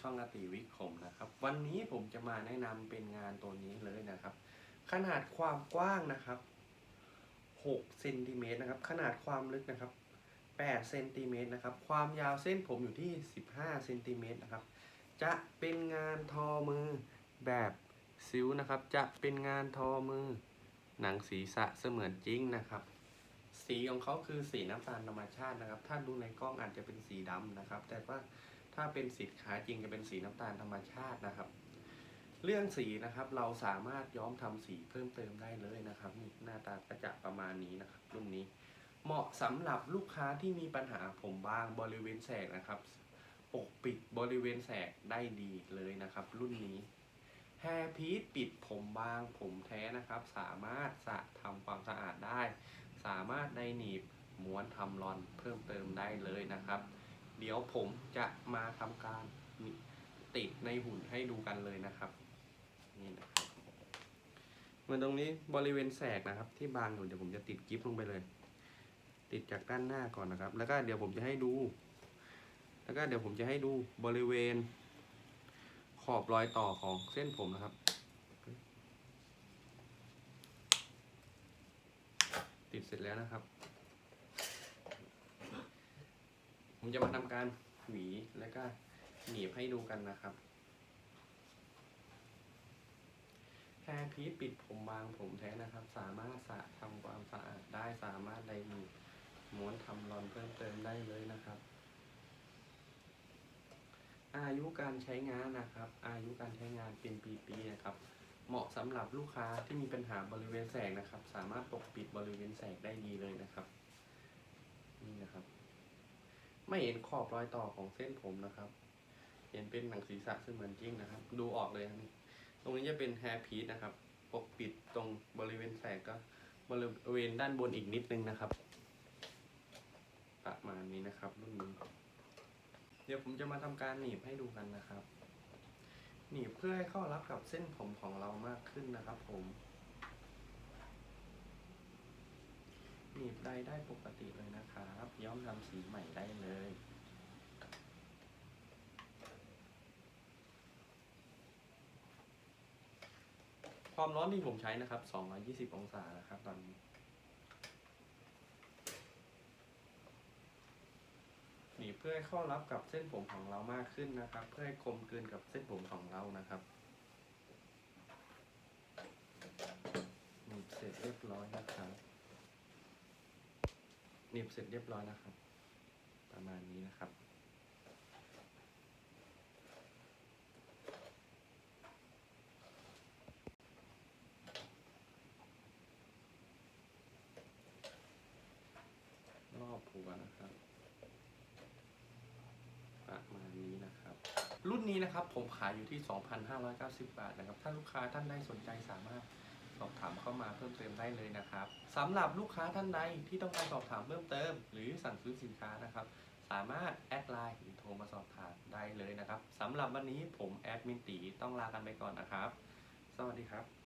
ช่องอติวิคมนะครับ วันนี้ผมจะมาแนะนำเป็นงานตัวนี้เลยนะครับ ขนาดความกว้างนะครับ6เซนติเมตรนะครับ ขนาดความลึกนะครับ8เซนติเมตรนะครับ ความยาวเส้นผมอยู่ที่ 15เซนติเมตรนะครับ จะเป็นงานทอมือแบบซิวนะครับ จะเป็นงานทอมือ หนังศีรษะเสมือนจริงนะครับ สีของเขาคือสีน้ำตาลธรรมชาตินะครับ ถ้าดูในกล้องอาจจะเป็นสีดำนะครับ แต่ว่า ถ้าเป็นสินค้าจริงจะเป็นสีน้ำตาลธรรมชาตินะครับ เรื่องสีนะครับเราสามารถย้อมทำสีเพิ่มเติมได้เลยนะครับนี่หน้าตาก็จะประมาณนี้นะครับรุ่นนี้ เหมาะสำหรับลูกค้าที่มีปัญหาผมบางบริเวณแสกนะครับปกปิดบริเวณแสกได้ดีเลยนะครับ รุ่นนี้แฮร์พีทปิดผมบางผมแท้นะครับ สามารถสะทำความสะอาดได้ สามารถในหนีบม้วนทำรอนเพิ่มเติมได้เลยนะครับ เดี๋ยวผมจะมาทำการติดในหุ่นให้ดูกันเลยนะครับ นี่นะครับมันตรงนี้บริเวณแสกนะครับ ที่บางอยู่เดี๋ยวผมจะติดกิฟต์ลงไปเลย ติดจากด้านหน้าก่อนนะครับ แล้วก็เดี๋ยวผมจะให้ดู แล้วก็เดี๋ยวผมจะให้ดูบริเวณ ขอบรอยต่อของเส้นผมนะครับ ติดเสร็จแล้วนะครับ ผมจะมาทำการหวีแล้วก็หนีบให้ดูกันนะครับแฮร์พีปิดผมบางผมแท้นะครับ สามารถสะทำความสะอาดได้สามารถไดหนีบม้วนทำรอนเพิ่มเติมได้เลยนะครับ อายุการใช้งานนะครับ อายุการใช้งานเป็นปีๆนะครับ เหมาะสำหรับลูกค้าที่มีปัญหาบริเวณแสกนะครับ สามารถปกปิดบริเวณแสกได้ดีเลยนะครับ นี่นะครับ ไม่เห็นขอบรอยต่อของเส้นผมนะครับ เห็นเป็นหนังศีรษะซึ่งเหมือนจริงนะครับ ดูออกเลยนี่ตรงนี้จะเป็นแฮร์พีซนะครับ ปกปิดตรงบริเวณแสกก็บริเวณด้านบนอีกนิดนึงนะครับ ประมาณนี้นะครับรุ่นนี้ เดี๋ยวผมจะมาทำการหนีบให้ดูกันนะครับ หนีบเพื่อให้เข้ารับกับเส้นผมของเรามากขึ้นนะครับ ผมีบได้ได้ปกติเลยนะครับ ย้อมทำสีใหม่ได้เลยความร้อนที่ผมใช้นะครับ 220 องศานะครับ ตอนนี้หนีเพื่อให้เข้ารับกับเส้นผมของเรามากขึ้นนะครับ เพื่อให้กลมกลืนกับเส้นผมของเรานะครับหนีบเสร็จเรียบร้อยนะครับ หนีบเสร็จเรียบร้อยนะครับ ประมาณนี้นะครับ รอบหัวนะครับ ประมาณนี้นะครับ รุ่นนี้นะครับผมขายอยู่ที่ 2,590 บาทนะครับ ถ้าลูกค้าท่านใดสนใจสามารถ สอบถามเข้ามาเพิ่มเติมได้เลยนะครับสำหรับลูกค้าท่านใดที่ต้องการสอบถามเพิ่มเติม หรือสั่งซื้อสินค้านะครับ สามารถแอดไลน์หรือโทรมาสอบถามได้เลยนะครับสำหรับวันนี้ผมแอดมินตีต้องลากันไปก่อนนะครับ สวัสดีครับ